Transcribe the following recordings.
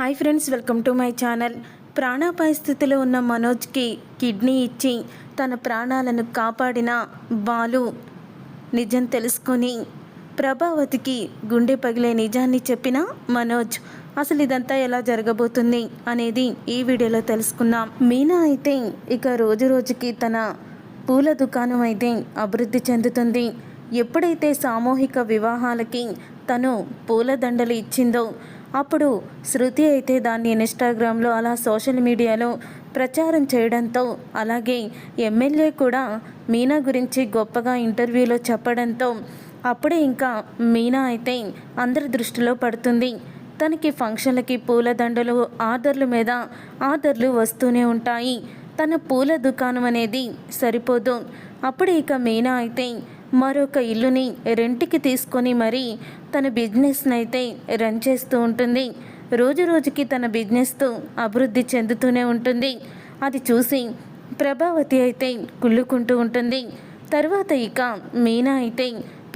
Hi friends welcome to my channel. ప్రాణాపాయ స్థితిలో ఉన్న మనోజ్కి కిడ్నీ ఇచ్చి తన ప్రాణాలను కాపాడిన బాలు నిజం తెలుసుకొని ప్రభావతికి గుండె పగిలే నిజాన్ని చెప్పిన మనోజ్ అసలు ఇదంతా ఎలా జరగబోతుంది? అనేది ఈ వీడియోలో తెలుసుకుందాం. మీనా అయితే ఇక రోజు రోజుకి తన పూల దుకాణం అయితే అభివృద్ధి చెందుతుంది. ఎప్పుడైతే సామూహిక వివాహాలకి తను పూల దండలు ఇచ్చిందో అప్పుడు శృతి అయితే దాన్ని ఇన్స్టాగ్రామ్లో అలా సోషల్ మీడియాలో ప్రచారం చేయడంతో అలాగే ఎమ్మెల్యే కూడా మీనా గురించి గొప్పగా ఇంటర్వ్యూలో చెప్పడంతో అప్పుడే ఇంకా మీనా అయితే అందరి దృష్టిలో పడుతుంది. తనకి ఫంక్షన్లకి పూలదండలు ఆర్డర్ల మీద ఆర్డర్లు వస్తూనే ఉంటాయి. తన పూల దుకాణం అనేది సరిపోదు. అప్పుడు ఇక మీనా అయితే మరొక ఇల్లుని రెంట్కి తీసుకొని మరీ తన బిజినెస్ని అయితే రన్ చేస్తూ ఉంటుంది. రోజు రోజుకి తన బిజినెస్తో అభివృద్ధి చెందుతూనే ఉంటుంది. అది చూసి ప్రభావతి అయితే కుళ్ళుకుంటూ ఉంటుంది. తర్వాత ఇక మీనా అయితే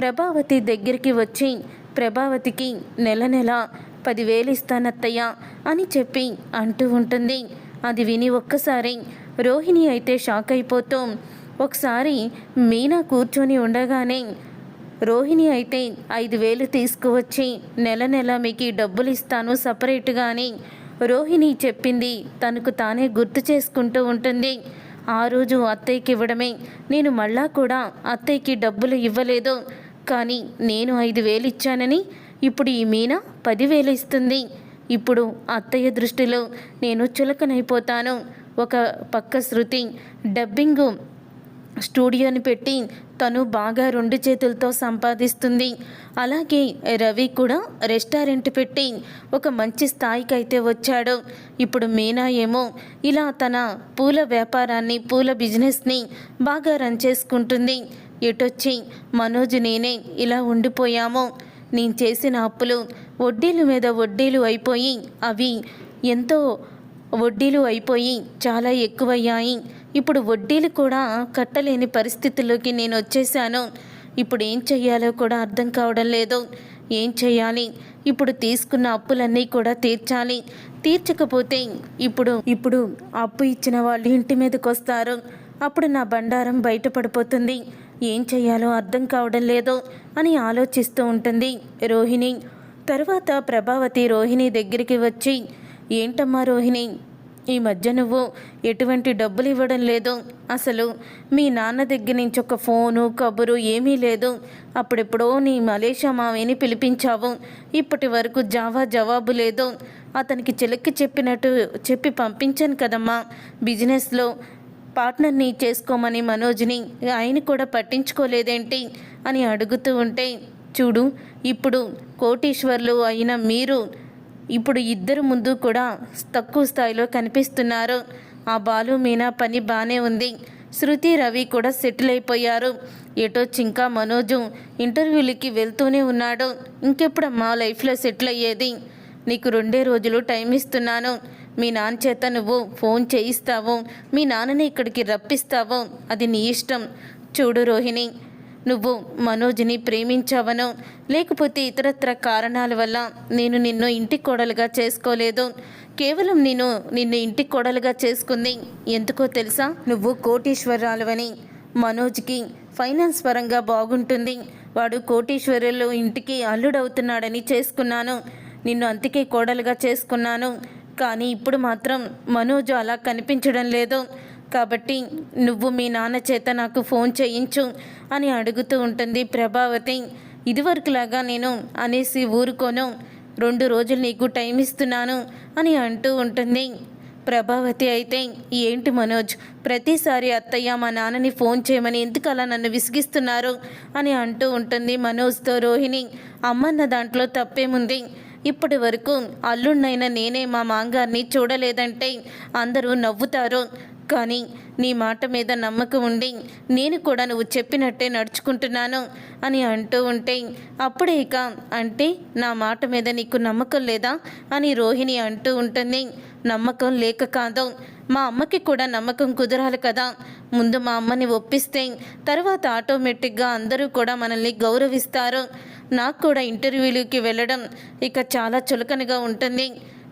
ప్రభావతి దగ్గరికి వచ్చి ప్రభావతికి నెల నెల పదివేలు ఇస్తానత్తయ్య అని చెప్పి అంటూ ఉంటుంది. అది విని ఒక్కసారి రోహిణి అయితే షాక్ అయిపోతూ ఒకసారి మీనా కూర్చొని ఉండగానే రోహిణి అయితే ఐదు వేలు తీసుకువచ్చి నెల నెల మీకు డబ్బులు ఇస్తాను సపరేట్గా అని రోహిణి చెప్పింది. తనకు తానే గుర్తు చేసుకుంటూ ఉంటుంది. ఆ రోజు అత్తయ్యకి ఇవ్వడమే. నేను మళ్ళా కూడా అత్తయ్యకి డబ్బులు ఇవ్వలేదు. కానీ నేను ఐదు వేలు ఇచ్చానని ఇప్పుడు ఈ మీనా పదివేలు ఇస్తుంది. ఇప్పుడు అత్తయ్య దృష్టిలో నేను చులకనైపోతాను. ఒక పక్క శృతి డబ్బింగు స్టూడియోని పెట్టి తను బాగా రెండు చేతులతో సంపాదిస్తుంది. అలాగే రవి కూడా రెస్టారెంట్ పెట్టి ఒక మంచి స్థాయికి అయితే వచ్చాడు. ఇప్పుడు మీనా ఏమో ఇలా తన పూల వ్యాపారాన్ని పూల బిజినెస్ని బాగా రన్ చేసుకుంటుంది. ఎటొచ్చి మనోజ్ నేనే ఇలా ఉండిపోయాము. నేను చేసిన అప్పులు వడ్డీల మీద వడ్డీలు అయిపోయి అవి ఎంతో వడ్డీలు అయిపోయి చాలా ఎక్కువయ్యాయి. ఇప్పుడు వడ్డీలు కూడా కట్టలేని పరిస్థితుల్లోకి నేను వచ్చేసాను. ఇప్పుడు ఏం చెయ్యాలో కూడా అర్థం కావడం లేదు. ఏం చేయాలి ఇప్పుడు తీసుకున్న అప్పులన్నీ కూడా తీర్చాలి. తీర్చకపోతే ఇప్పుడు ఇప్పుడు అప్పు ఇచ్చిన వాళ్ళు ఇంటి మీదకి వస్తారు. అప్పుడు నా బండారం బయటపడిపోతుంది. ఏం చేయాలో అర్థం కావడం లేదు అని ఆలోచిస్తూ ఉంటుంది రోహిణి. తర్వాత ప్రభావతి రోహిణి దగ్గరికి వచ్చి ఏంటమ్మా రోహిణి? ఈ మధ్య నువ్వు ఎటువంటి డబ్బులు ఇవ్వడం లేదు. అసలు మీ నాన్న దగ్గర నుంచి ఒక ఫోను కబురు ఏమీ లేదు. అప్పుడెప్పుడో నీ మలేషియా మావేని పిలిపించావు. ఇప్పటి వరకు జావా జవాబు లేదు. అతనికి చిలక్కి చెప్పినట్టు చెప్పి పంపించాను కదమ్మా. బిజినెస్లో పార్ట్నర్ని చేసుకోమని మనోజ్ని ఆయన కూడా పట్టించుకోలేదేంటి అని అడుగుతూ ఉంటే చూడు ఇప్పుడు కోటీశ్వర్లు అయిన మీరు ఇప్పుడు ఇద్దరు ముందు కూడా తక్కువ స్థాయిలో కనిపిస్తున్నారు. ఆ బాలు మీనా పని బాగానే ఉంది. శృతి రవి కూడా సెటిల్ అయిపోయారు. ఎటో చింకా మనోజు ఇంటర్వ్యూలకి వెళ్తూనే ఉన్నాడు. ఇంకెప్పుడమ్మా లైఫ్లో సెటిల్ అయ్యేది? నీకు రెండే రోజులు టైం ఇస్తున్నాను. మీ నాన్న చేత నువ్వు ఫోన్ చేయిస్తావు. మీ నాన్నని ఇక్కడికి రప్పిస్తావు. అది నీ ఇష్టం. చూడు రోహిణి నువ్వు మనోజ్ని ప్రేమించావనో లేకపోతే ఇతరత్ర కారణాల వల్ల నేను నిన్ను ఇంటి కోడలుగా చేసుకోలేదు. కేవలం నేను నిన్ను ఇంటి కోడలుగా చేసుకుంది. ఎందుకో తెలుసా? నువ్వు కోటీశ్వరాలువని. మనోజ్కి ఫైనాన్స్ పరంగా బాగుంటుంది. వాడు కోటీశ్వరులు ఇంటికి అల్లుడవుతున్నాడని చేసుకున్నాను. నిన్ను అంతకే కోడలుగా చేసుకున్నాను. కానీ ఇప్పుడు మాత్రం మనోజ్ అలా కనిపించడం లేదు. కాబట్టి నువ్వు మీ నాన్న చేత నాకు ఫోన్ చేయించు అని అడుగుతూ ఉంటుంది ప్రభావతి. ఇదివరకులాగా నేను అనేసి ఊరుకోను. రెండు రోజులు నీకు టైం ఇస్తున్నాను అని అంటూ ఉంటుంది. ప్రభావతి అయితే ఏంటి మనోజ్? ప్రతిసారి అత్తయ్య మా నాన్నని ఫోన్ చేయమని ఎందుకు అలా నన్ను విసిగిస్తున్నారు? అని అంటూ ఉంటుంది మనోజ్తో రోహిణి. అమ్మన్న దాంట్లో తప్పేముంది? ఇప్పటి వరకు అల్లుడినైనా నేనే మా మాంగారిని చూడలేదంటే అందరూ నవ్వుతారు. కానీ నీ మాట మీద నమ్మకం ఉండి నేను కూడా నువ్వు చెప్పినట్టే నడుచుకుంటున్నాను అని అంటూ ఉంటే అప్పుడే ఇక అంటే నా మాట మీద నీకు నమ్మకం లేదా అని రోహిణి అంటూ ఉంటుంది. నమ్మకం లేక కాదు మా అమ్మకి కూడా నమ్మకం కుదరాలి కదా. ముందు మా అమ్మని ఒప్పిస్తే తర్వాత ఆటోమేటిక్గా అందరూ కూడా మనల్ని గౌరవిస్తారు. నాకు కూడా ఇంటర్వ్యూలకి వెళ్ళడం ఇక చాలా చులకనగా ఉంటుంది.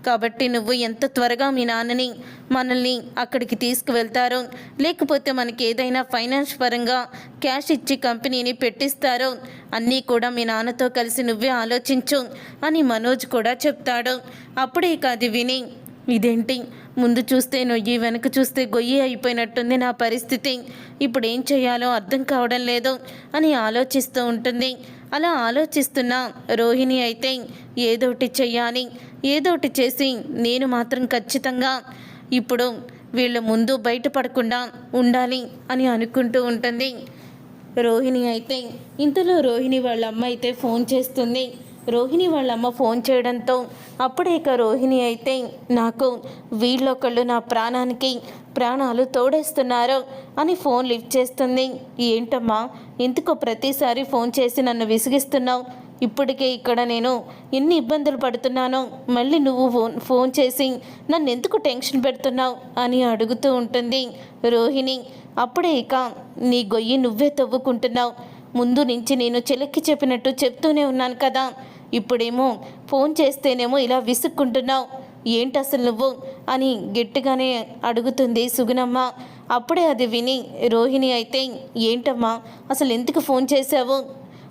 కాబట్టి నువ్వు ఎంత త్వరగా మీ నాన్నని మనల్ని అక్కడికి తీసుకువెళ్తారో లేకపోతే మనకి ఏదైనా ఫైనాన్స్ పరంగా క్యాష్ ఇచ్చి కంపెనీని పెట్టిస్తారో అన్నీ కూడా మీ నాన్నతో కలిసి నువ్వే ఆలోచించు అని మనోజ్ కూడా చెప్తాడు. అప్పుడే ఇక అది విని ఇదేంటి? ముందు చూస్తే నొయ్యి వెనక చూస్తే గొయ్యి అయిపోయినట్టుంది నా పరిస్థితి. ఇప్పుడు ఏం చేయాలో అర్థం కావడం లేదు అని ఆలోచిస్తూ ఉంటుంది. అలా ఆలోచిస్తున్న రోహిణి అయితే ఏదోటి చెయ్యాలి ఏదోటి చేసి నేను మాత్రం ఖచ్చితంగా ఇప్పుడు వీళ్ళ ముందు బయటపడకుండా ఉండాలి అని అనుకుంటూ ఉంటుంది. రోహిణి అయితే ఇంతలో రోహిణి వాళ్ళ అమ్మ అయితే ఫోన్ చేస్తుంది. రోహిణి వాళ్ళమ్మ ఫోన్ చేయడంతో అప్పుడే ఇక రోహిణి అయితే నాకు వీళ్ళొకళ్ళు నా ప్రాణానికి ప్రాణాలు తోడేస్తున్నారు అని ఫోన్ లిఫ్ట్ చేస్తుంది. ఏంటమ్మా ఎందుకో ప్రతిసారి ఫోన్ చేసి నన్ను విసిగిస్తున్నావు? ఇప్పటికే ఇక్కడ నేను ఎన్ని ఇబ్బందులు పడుతున్నానో మళ్ళీ నువ్వు ఫోన్ ఫోన్ చేసి నన్ను ఎందుకు టెన్షన్ పెడుతున్నావు? అని అడుగుతూ ఉంటుంది రోహిణి. అప్పుడే ఇక నీ గొయ్యి నువ్వే తవ్వుకుంటున్నావు. ముందు నుంచి నేను చెలక్కి చెప్పినట్టు చెప్తూనే ఉన్నాను కదా. ఇప్పుడేమో ఫోన్ చేస్తేనేమో ఇలా విసుక్కుంటున్నావు. ఏంటి అసలు నువ్వు? అని గట్టిగానే అడుగుతుంది సుగుణమ్మ. అప్పుడే అది విని రోహిణి అయితే ఏంటమ్మా? అసలు ఎందుకు ఫోన్ చేశావు?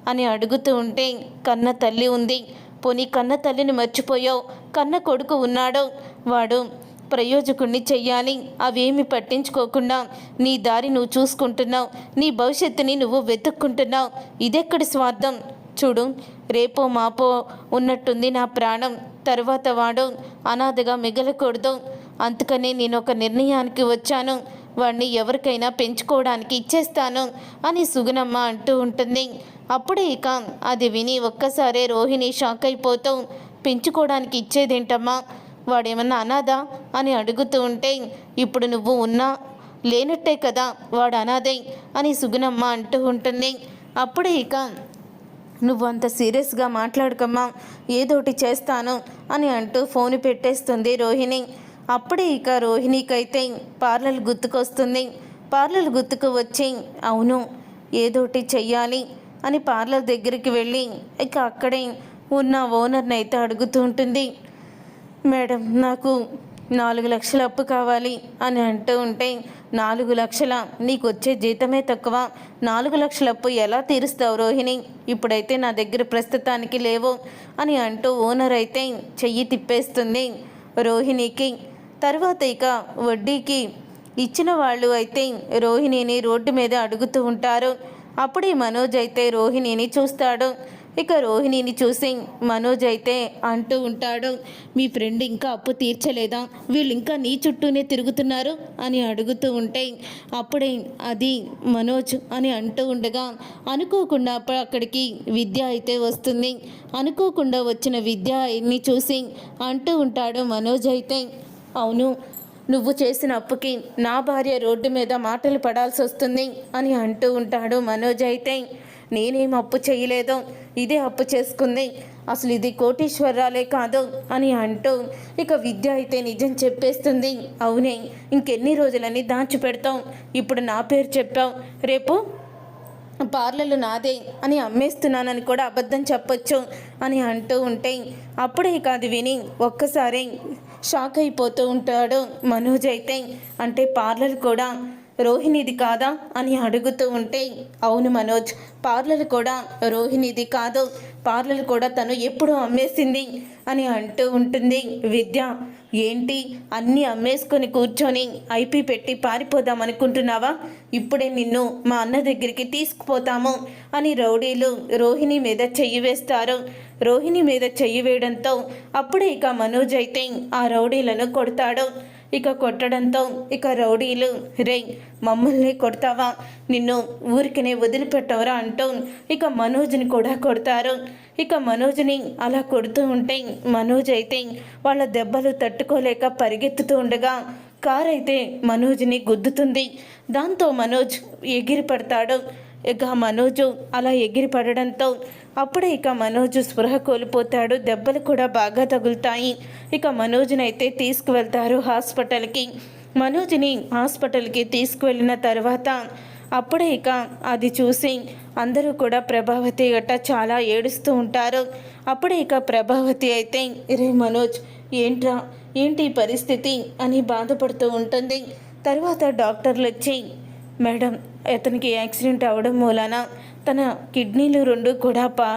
అని అడుగుతూ ఉంటే కన్న తల్లి ఉంది. పోనీ కన్న తల్లిని మర్చిపోయావు. కన్న కొడుకు ఉన్నాడు. వాడు ప్రయోజకుణ్ణి చెయ్యాలి. అవేమి పట్టించుకోకుండా నీ దారి నువ్వు చూసుకుంటున్నావు. నీ భవిష్యత్తుని నువ్వు వెతుక్కుంటున్నావు. ఇదెక్కడి స్వార్థం? చూడు రేపో మాపో ఉన్నట్టుంది నా ప్రాణం. తర్వాత వాడు అనాథగా మిగలకూడదు. అందుకనే నేను ఒక నిర్ణయానికి వచ్చాను. వాడిని ఎవరికైనా పెంచుకోవడానికి ఇచ్చేస్తాను అని సుగుణమ్మ అంటూ ఉంటుంది. అప్పుడే ఇక అది విని ఒక్కసారే రోహిణి షాక్ అయిపోతూ పెంచుకోవడానికి ఇచ్చేదేంటమ్మా? వాడేమన్నా అనాథా? అని అడుగుతూ ఉంటే ఇప్పుడు నువ్వు ఉన్నా లేనట్టే కదా వాడు అనాథై అని సుగుణమ్మ అంటూ ఉంటుంది. అప్పుడే ఇక నువ్వు అంత సీరియస్గా మాట్లాడకమ్మా ఏదోటి చేస్తాను అని అంటూ ఫోన్ పెట్టేస్తుంది రోహిణి. అప్పుడే ఇక రోహిణికైతే పార్లర్ గుర్తుకొస్తుంది. పార్లర్ గుర్తుకు వచ్చి అవును ఏదోటి చెయ్యాలి అని పార్లర్ దగ్గరికి వెళ్ళి ఇక అక్కడే ఉన్న ఓనర్ని అయితే అడుగుతూ ఉంటుంది. మేడం నాకు నాలుగు లక్షల అప్పు కావాలి అని అంటూ ఉంటే నాలుగు లక్షల నీకు వచ్చే జీతమే తక్కువ. నాలుగు లక్షల అప్పు ఎలా తీరుస్తావు రోహిణి? ఇప్పుడైతే నా దగ్గర ప్రస్తుతానికి లేవు అని అంటూ ఓనర్ అయితే చెయ్యి తిప్పేస్తుంది రోహిణికి. తర్వాత ఇక వడ్డీకి ఇచ్చిన వాళ్ళు అయితే రోహిణిని రోడ్డు మీద అడుగుతూ ఉంటారు. అప్పుడే మనోజ్ అయితే రోహిణిని చూస్తాడు. ఇక రోహిణిని చూసి మనోజ్ అయితే అంటూ ఉంటాడు మీ ఫ్రెండ్ ఇంకా అప్పు తీర్చలేదా? వీళ్ళు ఇంకా నీ చుట్టూనే తిరుగుతున్నారు? అని అడుగుతూ ఉంటే అప్పుడే అది మనోజ్ అని అంటూ ఉండగా అనుకోకుండా అక్కడికి విద్య అయితే వస్తుంది. అనుకోకుండా వచ్చిన విద్యని చూసి అంటూ ఉంటాడు మనోజ్ అయితే అవును నువ్వు చేసిన అప్పుకి నా భార్య రోడ్డు మీద మాటలు పడాల్సి వస్తుంది అని అంటూ ఉంటాడు మనోజ్ అయితే. నేనేం అప్పు చేయలేదు ఇదే అప్పు చేసుకుంది. అసలు ఇది కోటీశ్వరాలే కాదు అని అంటూ ఇక విద్య అయితే నిజం చెప్పేస్తుంది. అవునే ఇంకెన్ని రోజులని దాచిపెడతాం ఇప్పుడు నా పేరు చెప్పావు. రేపు పార్లలు నాదే అని అమ్మేస్తున్నానని కూడా అబద్ధం చెప్పొచ్చు అని అంటూ ఉంటే అప్పుడే కాదు విని ఒక్కసారి షాక్ అయిపోతూ ఉంటాడు మనోజ్ అయితే. అంటే పార్లర్ కూడా రోహిణిది కాదా అని అడుగుతూ ఉంటే అవును మనోజ్ పార్లర్ కూడా రోహిణిది కాదు. పార్లర్ కూడా తను ఎప్పుడు అమ్మేసింది అని అంటూ ఉంటుంది విద్య. ఏంటి? అన్నీ అమ్మేసుకొని కూర్చొని ఐపీ పెట్టి పారిపోదాం అనుకుంటున్నావా? ఇప్పుడే నిన్ను మా అన్న దగ్గరికి తీసుకుపోతాము అని రౌడీలు రోహిణి మీద చెయ్యి వేస్తారు. రోహిణి మీద చెయ్యి వేయడంతో అప్పుడే ఇక మనోజ్ అయితే ఆ రౌడీలను కొడతాడు. ఇక కొట్టడంతో ఇక రౌడీలు రే మమ్మల్ని కొడతావా? నిన్ను ఊరికినే వదిలిపెట్టవరా? అంటూ ఇక మనోజ్ని కూడా కొడతారు. ఇక మనోజ్ని అలా కొడుతూ ఉంటే మనోజ్ అయితే వాళ్ళ దెబ్బలు తట్టుకోలేక పరిగెత్తుతూ ఉండగా కార్ అయితే మనోజ్ని గుద్దుతుంది. దాంతో మనోజ్ ఎగిరి పడతాడు ఇక మనోజు అలా ఎగిరి పడడంతో అప్పుడే ఇక మనోజు స్పృహ కోల్పోతాడు దెబ్బలు కూడా బాగా తగులుతాయి. ఇక మనోజ్ని అయితే తీసుకువెళ్తారు హాస్పిటల్కి. మనోజ్ని హాస్పిటల్కి తీసుకువెళ్ళిన తర్వాత అప్పుడే ఇక అది చూసి అందరూ కూడా ప్రభావతి గట్ట చాలా ఏడుస్తూ ఉంటారు. అప్పుడే ఇక ప్రభావతి అయితే రే మనోజ్ ఏంట్రా? ఏంటి పరిస్థితి? అని బాధపడుతూ ఉంటుంది. తర్వాత డాక్టర్లు వచ్చి మేడం అతనికి యాక్సిడెంట్ అవ్వడం మూలాన తన కిడ్నీలు రెండు కూడా పా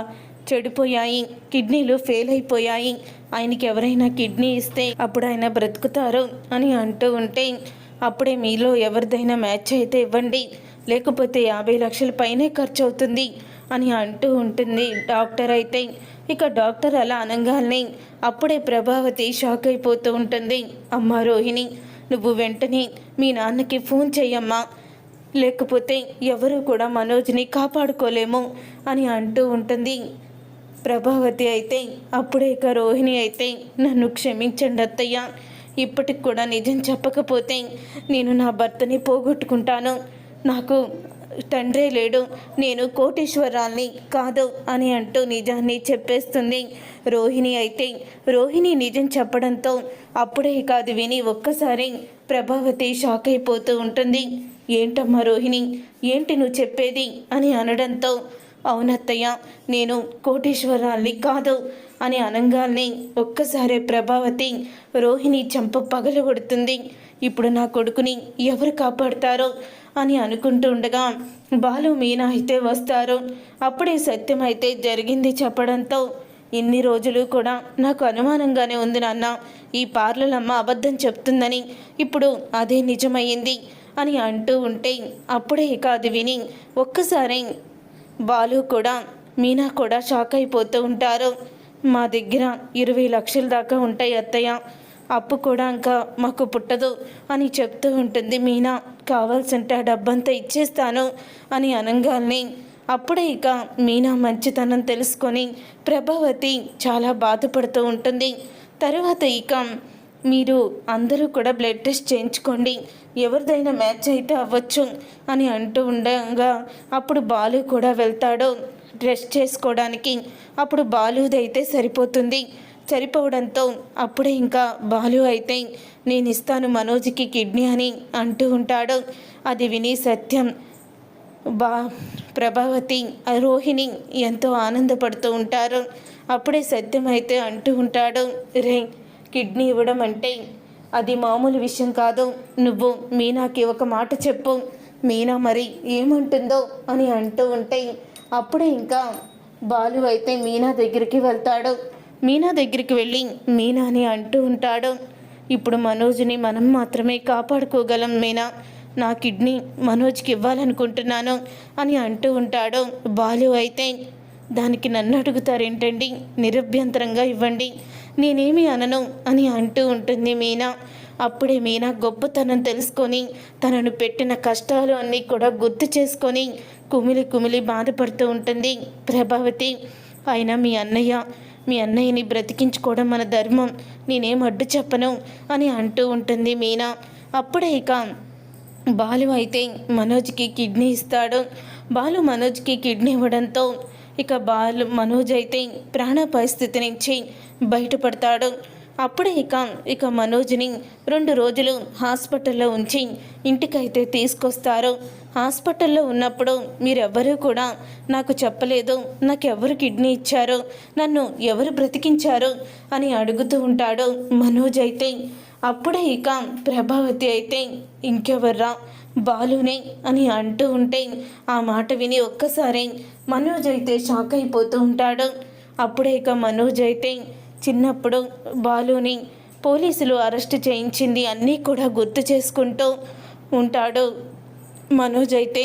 చెడిపోయాయి. కిడ్నీలు ఫెయిల్ అయిపోయాయి. ఆయనకి ఎవరైనా కిడ్నీ ఇస్తే అప్పుడు ఆయన బ్రతుకుతారు అని అంటూ ఉంటే అప్పుడే మీలో ఎవరిదైనా మ్యాచ్ అయితే ఇవ్వండి. లేకపోతే యాభై లక్షల పైనే ఖర్చు అవుతుంది అని అంటూ ఉంటుంది డాక్టర్ అయితే. ఇక డాక్టర్ అలా అనగానే అప్పుడే ప్రభావతి షాక్ అయిపోతూ ఉంటుంది. అమ్మ రోహిణి నువ్వు వెంటనే మీ నాన్నకి ఫోన్ చెయ్యమ్మా. లేకపోతే ఎవరు కూడా మనోజ్ని కాపాడుకోలేము అని అంటూ ఉంటుంది. ప్రభావతి అయితే అప్పుడే ఇక రోహిణి అయితే నన్ను క్షమించండి అత్తయ్య. ఇప్పటికి కూడా నిజం చెప్పకపోతే నేను నా భర్తని పోగొట్టుకుంటాను. నాకు తండ్రే లేడు నేను కోటేశ్వరాల్ని కాదు అని అంటూ నిజాన్ని చెప్పేస్తుంది రోహిణి అయితే. రోహిణి నిజం చెప్పడంతో అప్పుడే కాదు విని ఒక్కసారి ప్రభావతి షాక్ అయిపోతూ ఉంటుంది. ఏంటమ్మా రోహిణి? ఏంటి నువ్వు చెప్పేది? అని అనడంతో అవునత్తయ్య నేను కోటేశ్వరాల్ని కాదు అని అనంగాల్ని ఒక్కసారే ప్రభావతి రోహిణి చంప పగలగొడుతుంది ఇప్పుడు నా కొడుకుని ఎవరు కాపాడుతారో? అని అనుకుంటూ ఉండగా బాలు మీనా అయితే వస్తారు. అప్పుడే సత్యం అయితే జరిగింది చెప్పడంతో ఇన్ని రోజులు కూడా నాకు అనుమానంగానే ఉంది నాన్న. ఈ పార్లలమ్మ అబద్ధం చెప్తుందని ఇప్పుడు అదే నిజమయ్యింది. అని అంటూ ఉంటే అప్పుడే కాదు అది విని ఒక్కసారి బాలు కూడా మీనా కూడా షాక్ అయిపోతూ ఉంటారు. మా దగ్గర ఇరవై లక్షల దాకా ఉంటాయి అత్తయ్య. అప్పు కూడా ఇంకా మాకు పుట్టదు అని చెప్తూ ఉంటుంది మీనా. కావాల్సింటే ఆ డబ్బంతా ఇచ్చేస్తాను అని అనగానే అప్పుడే ఇక మీనా మంచితనం తెలుసుకొని ప్రభావతి చాలా బాధపడుతూ ఉంటుంది. తర్వాత ఇక మీరు అందరూ కూడా బ్లడ్ టెస్ట్ చేయించుకోండి. ఎవరిదైనా మ్యాచ్ అయితే అవ్వచ్చు అని అంటూ ఉండగా అప్పుడు బాలు కూడా వెళ్తాడు డ్రెస్ చేసుకోవడానికి. అప్పుడు బాలుదైతే సరిపోతుంది. సరిపోవడంతో అప్పుడే ఇంకా బాలు అయితే నేను ఇస్తాను మనోజ్కి కిడ్నీ అని అంటూ ఉంటాడు. అది విని సత్యం బా ప్రభావతి రోహిణి ఎంతో ఆనందపడుతూ ఉంటారు. అప్పుడే సత్యం అయితే అంటూ ఉంటాడు రే కిడ్నీ ఇవ్వడం అంటే అది మామూలు విషయం కాదు. నువ్వు మీనాకి ఒక మాట చెప్పు. మీనా మరి ఏమంటుందో అని అంటూ ఉంటే అప్పుడే ఇంకా బాలు అయితే మీనా దగ్గరికి వెళ్తాడు. మీనా దగ్గరికి వెళ్ళి మీనాని అంటూ ఉంటాడు. ఇప్పుడు మనోజ్ని మనం మాత్రమే కాపాడుకోగలం మీనా. నా కిడ్నీ మనోజ్కి ఇవ్వాలనుకుంటున్నాను అని అంటూ ఉంటాడు. బాలు అయితే దానికి నన్ను అడుగుతారేంటండి? నిరభ్యంతరంగా ఇవ్వండి. నేనేమి అనను అని అంటూ ఉంటుంది మీనా. అప్పుడే మీనా గొప్పతనం తెలుసుకొని తనను పెట్టిన కష్టాలు అన్నీ కూడా గుర్తు చేసుకొని కుమిలి కుమిలి బాధపడుతూ ఉంటుంది ప్రభావతి. అయినా మీ అన్నయ్య మీ అన్నయ్యని బ్రతికించుకోవడం మన ధర్మం. నేనేం అడ్డు చెప్పను అని అంటూ ఉంటుంది మీనా. అప్పుడే ఇక బాలు అయితే మనోజ్కి కిడ్నీ ఇస్తాడు. బాలు మనోజ్కి కిడ్నీ ఇవ్వడంతో ఇక బాలు మనోజ్ అయితే ప్రాణ పరిస్థితి నుంచి బయటపడతాడు. అప్పుడే ఇక ఇక మనోజ్ని రెండు రోజులు హాస్పిటల్లో ఉంచి ఇంటికైతే తీసుకొస్తారు. హాస్పిటల్లో ఉన్నప్పుడు మీరెవ్వరూ కూడా నాకు చెప్పలేదు. నాకు ఎవరు కిడ్నీ ఇచ్చారు. నన్ను ఎవరు బ్రతికించారు అని అడుగుతూ ఉంటాడు మనోజ్ అయితే. అప్పుడే ఇక ప్రభావతి అయితే ఇంకెవర్రా? బాలునే అని అంటూ ఉంటే ఆ మాట విని ఒక్కసారి మనోజ్ అయితే షాక్ అయిపోతూ ఉంటాడు. అప్పుడే ఇక మనోజ్ అయితే చిన్నప్పుడు బాలుని పోలీసులు అరెస్ట్ చేయించింది అన్నీ కూడా గుర్తు చేసుకుంటూ ఉంటాడు. మనోజ్ అయితే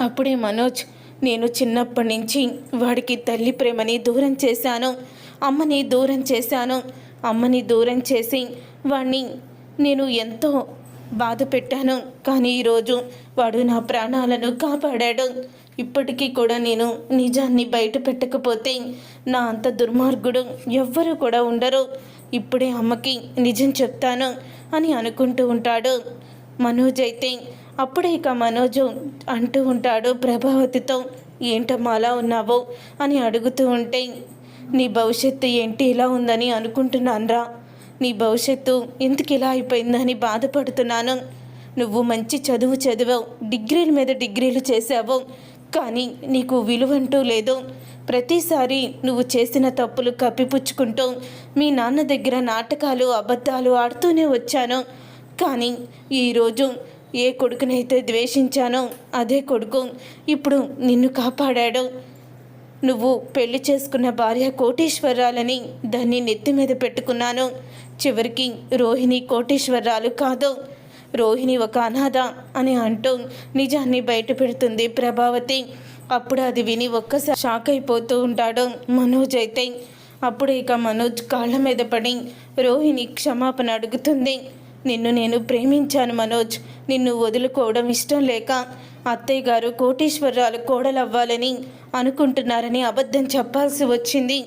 అప్పుడే మనోజ్ నేను చిన్నప్పటి నుంచి వాడికి తల్లి ప్రేమని దూరం చేశాను. అమ్మని దూరం చేశాను. అమ్మని దూరం చేసి వాడిని నేను ఎంతో బాధ పెట్టాను. కానీ ఈరోజు వాడు నా ప్రాణాలను కాపాడాడు. ఇప్పటికీ కూడా నేను నిజాన్ని బయట పెట్టకపోతే నా అంత దుర్మార్గుడు ఎవ్వరు కూడా ఉండరు. ఇప్పుడే అమ్మకి నిజం చెప్తాను అని అనుకుంటూ ఉంటాడు. మనోజ్ అయితే అప్పుడే ఇక మనోజు అంటూ ఉంటాడు ప్రభావతితో ఏంటమ్మా అలా ఉన్నావో? అని అడుగుతూ ఉంటే నీ భవిష్యత్తు ఏంటి? ఇలా ఉందని అనుకుంటున్నాన్రా. నీ భవిష్యత్తు ఎందుకు ఇలా అయిపోయిందని బాధపడుతున్నాను. నువ్వు మంచి చదువు చదివావు డిగ్రీల మీద డిగ్రీలు చేసావు కానీ నీకు విలువంటూ లేదు. ప్రతిసారి నువ్వు చేసిన తప్పులు కప్పిపుచ్చుకుంటూ మీ నాన్న దగ్గర నాటకాలు అబద్ధాలు ఆడుతూనే వచ్చాను. కానీ ఈరోజు ఏ కొడుకునైతే ద్వేషించానో అదే కొడుకు ఇప్పుడు నిన్ను కాపాడాడు. నువ్వు పెళ్ళి చేసుకున్న భార్య కోటీశ్వరాలని దాన్ని నెత్తి మీద పెట్టుకున్నాను. చివరికి రోహిణి కోటేశ్వరరాలు కాదు. రోహిణి ఒక అనాథ అని అంటూ నిజాన్ని బయట పెడుతుంది ప్రభావతి. అప్పుడు అది విని ఒక్కసారి షాక్ అయిపోతూ ఉంటాడు మనోజ్ అయితే. అప్పుడు ఇక మనోజ్ కాళ్ళ మీద పడి రోహిణి క్షమాపణ అడుగుతుంది. నిన్ను నేను ప్రేమించాను మనోజ్. నిన్ను వదులుకోవడం ఇష్టం లేక అత్తయ్య గారు కోటేశ్వరరాలు కోడలవ్వాలని అనుకుంటున్నారని అబద్ధం చెప్పాల్సి వచ్చింది.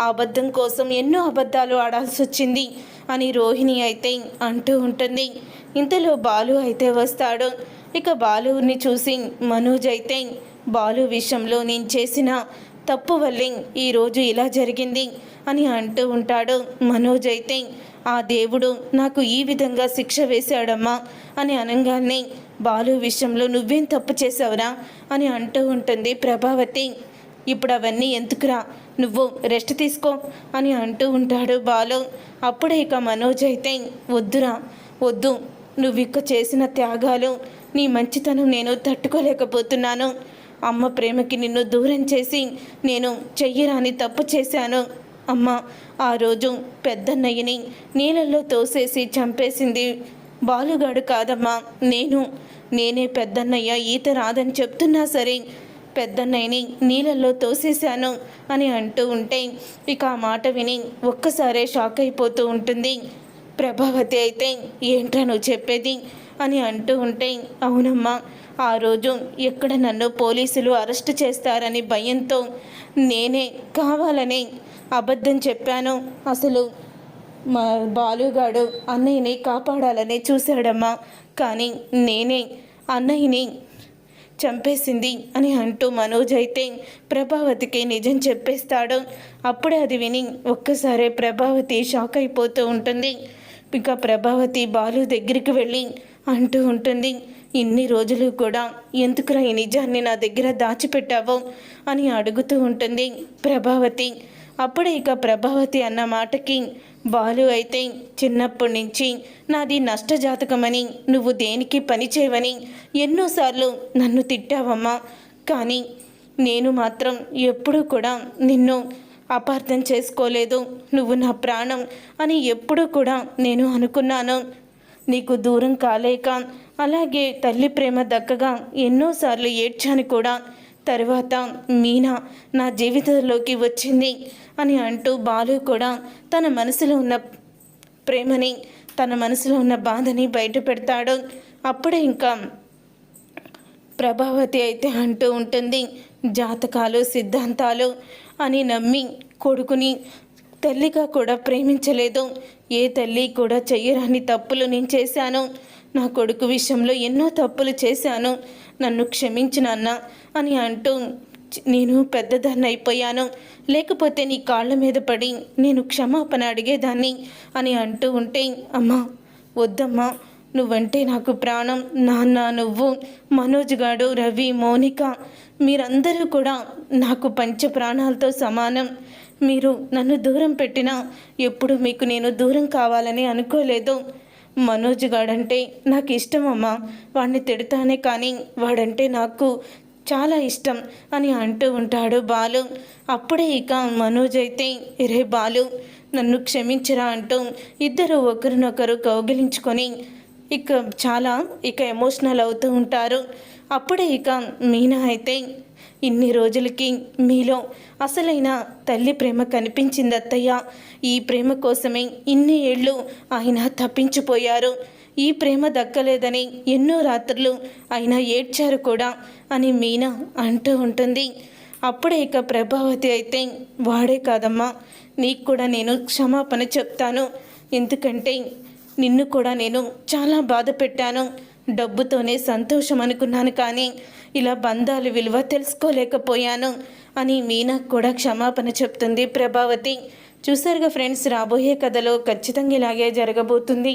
ఆ అబద్ధం కోసం ఎన్నో అబద్ధాలు ఆడాల్సి వచ్చింది. అని రోహిణి అయితే అంటూ ఉంటుంది. ఇంతలో బాలు అయితే వస్తాడు. ఇక బాలుని చూసి మనోజ్ అయితే బాలు విషయంలో నేను చేసిన తప్పు వల్లే ఈరోజు ఇలా జరిగింది అని అంటూ ఉంటాడు. మనోజ్ అయితే ఆ దేవుడు నాకు ఈ విధంగా శిక్ష వేశాడమ్మా అని అనగానే బాలు విషయంలో నువ్వేం తప్పు చేసావురా అని అంటూ ఉంటుంది ప్రభావతి. ఇప్పుడు అవన్నీ ఎందుకురా? నువ్వు రెస్ట్ తీసుకో అని అంటూ ఉంటాడు బాలు. అప్పుడే ఇక మనోజ్ అయితే వద్దురా వద్దు. నువ్వు ఇక చేసిన త్యాగాలు నీ మంచితనం నేను తట్టుకోలేకపోతున్నాను. అమ్మ ప్రేమకి నిన్ను దూరం చేసి నేను చెయ్యరాని తప్పు చేశాను. అమ్మ ఆ రోజు పెద్దన్నయ్యని నీళ్ళల్లో తోసేసి చంపేసింది. బాలుగాడు కాదమ్మా నేను. నేనే పెద్దన్నయ్య ఈత రాదని చెప్తున్నా సరే పెద్దన్నయ్యని నీళ్ళల్లో తోసేశాను అని అంటూ ఉంటే ఇక ఆ మాట విని ఒక్కసారే షాక్ అయిపోతూ ఉంటుంది. ప్రభావతి అయితే ఏంట్రా నువ్వు చెప్పేది? అని అంటూ ఉంటే అవునమ్మా ఆ రోజు ఎక్కడ నన్ను పోలీసులు అరెస్ట్ చేస్తారని భయంతో నేనే కావాలని అబద్ధం చెప్పాను. అసలు మా బాలుగాడు అన్నయ్యని కాపాడాలని చూశాడమ్మా. కానీ నేనే అన్నయ్యని చంపేసింది అని అంటూ మనోజ్ అయితే ప్రభావతికి నిజం చెప్పేస్తాడు. అప్పుడే అది విని ఒక్కసారే ప్రభావతి షాక్ అయిపోతూ ఉంటుంది. ఇక ప్రభావతి బాలు దగ్గరికి వెళ్ళి అంటూ ఉంటుంది ఇన్ని రోజులు కూడా ఎందుకురా ఈ నిజాన్ని నా దగ్గర దాచిపెట్టావో? అని అడుగుతూ ఉంటుంది ప్రభావతి. అప్పుడే ఇక ప్రభావతి అన్న మాటకి బాలు అయితే చిన్నప్పటి నుంచి నాది నష్టజాతకమని నువ్వు దేనికి పని చేయవని ఎన్నోసార్లు నన్ను తిట్టావమ్మా. కానీ నేను మాత్రం ఎప్పుడూ కూడా నిన్ను అపార్థం చేసుకోలేదు. నువ్వు నా ప్రాణం అని ఎప్పుడూ కూడా నేను అనుకున్నాను. నీకు దూరం కాలేక అలాగే తల్లి ప్రేమ దక్కగా ఎన్నోసార్లు ఏడ్చాను కూడా. తర్వాత మీనా నా జీవితంలోకి వచ్చింది. అని అంటూ బాలు కూడా తన మనసులో ఉన్న ప్రేమని తన మనసులో ఉన్న బాధని బయట పెడతాడు అప్పుడే ఇంకా ప్రభావతి అయితే అంటూ ఉంటుంది జాతకాలు సిద్ధాంతాలు అని నమ్మి కొడుకుని తల్లిగా కూడా ప్రేమించలేదు. ఏ తల్లి కూడా చెయ్యరాని తప్పులు నేను చేశాను. నా కొడుకు విషయంలో ఎన్నో తప్పులు చేశాను. నన్ను క్షమించినన్న అని అంటూ నేను పెద్దదాన్ని అయిపోయాను లేకపోతే నీ కాళ్ళ మీద పడి నేను క్షమాపణ అడిగేదాన్ని అని అంటూ ఉంటే అమ్మా వద్దమ్మా నువ్వంటే నాకు ప్రాణం. నాన్న నువ్వు మనోజ్ గాడు రవి మౌనిక మీరందరూ కూడా నాకు పంచ ప్రాణాలతో సమానం. మీరు నన్ను దూరం పెట్టినా ఎప్పుడు మీకు నేను దూరం కావాలని అనుకోలేదు. మనోజ్ గాడంటే నాకు ఇష్టం అమ్మా. వాడిని తిడతానే కానీ వాడంటే నాకు చాలా ఇష్టం అని అంటూ ఉంటాడు బాలు. అప్పుడే ఇక మనోజ్ అయితే రే బాలు నన్ను క్షమించరా అంటూ ఇద్దరు ఒకరినొకరు కౌగిలించుకొని ఇక చాలా ఇక ఎమోషనల్ అవుతూ ఉంటారు. అప్పుడే ఇక మీనా అయితే ఇన్ని రోజులకి మీలో అసలైన తల్లి ప్రేమ కనిపించింది అత్తయ్య ఈ ప్రేమ కోసమే ఇన్ని ఏళ్ళు ఆయన తప్పించిపోయారు. ఈ ప్రేమ దక్కలేదని ఎన్నో రాత్రులు అయినా ఏడ్చారు కూడా అని మీనా అంటూ ఉంటుంది. అప్పుడే ఇక ప్రభావతి అయితే వాడే కాదమ్మా నీకు కూడా నేను క్షమాపణ చెప్తాను. ఎందుకంటే నిన్ను కూడా నేను చాలా బాధ పెట్టాను. డబ్బుతోనే సంతోషం అనుకున్నాను కానీ ఇలా బంధాలు విలువ తెలుసుకోలేకపోయాను అని మీనా కూడా క్షమాపణ చెప్తుంది ప్రభావతి. చూసారుగా ఫ్రెండ్స్ రాబోయే కథలో ఖచ్చితంగా ఇలాగే జరగబోతుంది.